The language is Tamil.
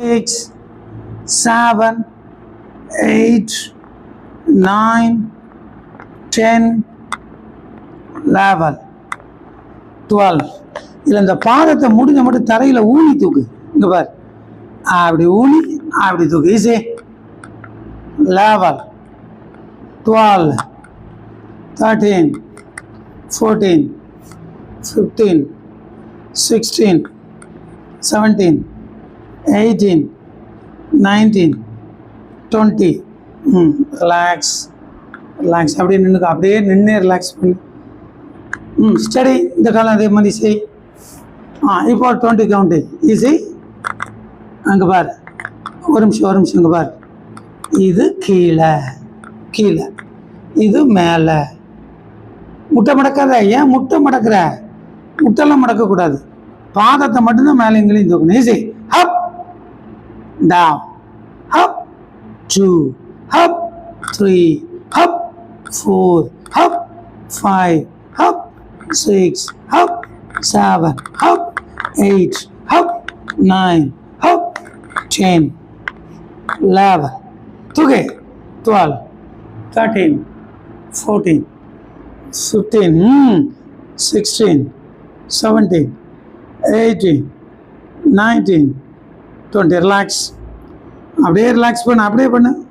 Six seven eight nine ten eleven twelve இல்லை இந்த பாதத்தை முடிஞ்ச மட்டும் தரையில் ஊனி தூக்கு. இங்கே பார். அப்படி ஊனி அப்படி தூக்கு. Easy level twelve thirteen fourteen fifteen sixteen seventeen eighteen nineteen twenty hmm relax relax அப்படியே நின்றுக்க அப்படியே நின்று ரிலாக்ஸ் பண்ணி. ம் ஸ்டடி இந்த காலம் அதே மாதிரி செய் ஆ இப்போ டுவெண்ட்டி கவுண்ட்டு ஈஸி அங்கே பார். ஒரு நிமிஷம் ஒரு நிமிஷம் இங்கே பார். இது கீழே கீழே. இது மேலே. முட்டை மடக்காத ஏன் முட்டை மடக்கிற? முட்டெல்லாம் மடக்கக்கூடாது பாதத்தை மட்டும்தான் மேலே எங்கேயும் தூக்கணும் ஈஸி ஹப் டா up two up three up four up five up six up seven up eight up nine, up, ten, eleven, okay, twelve, thirteen, fourteen, fifteen, sixteen, 17, 18, 19, 20, relax அப்படியே ரிலாக்ஸ் பண்ணு அப்படியே பண்ணு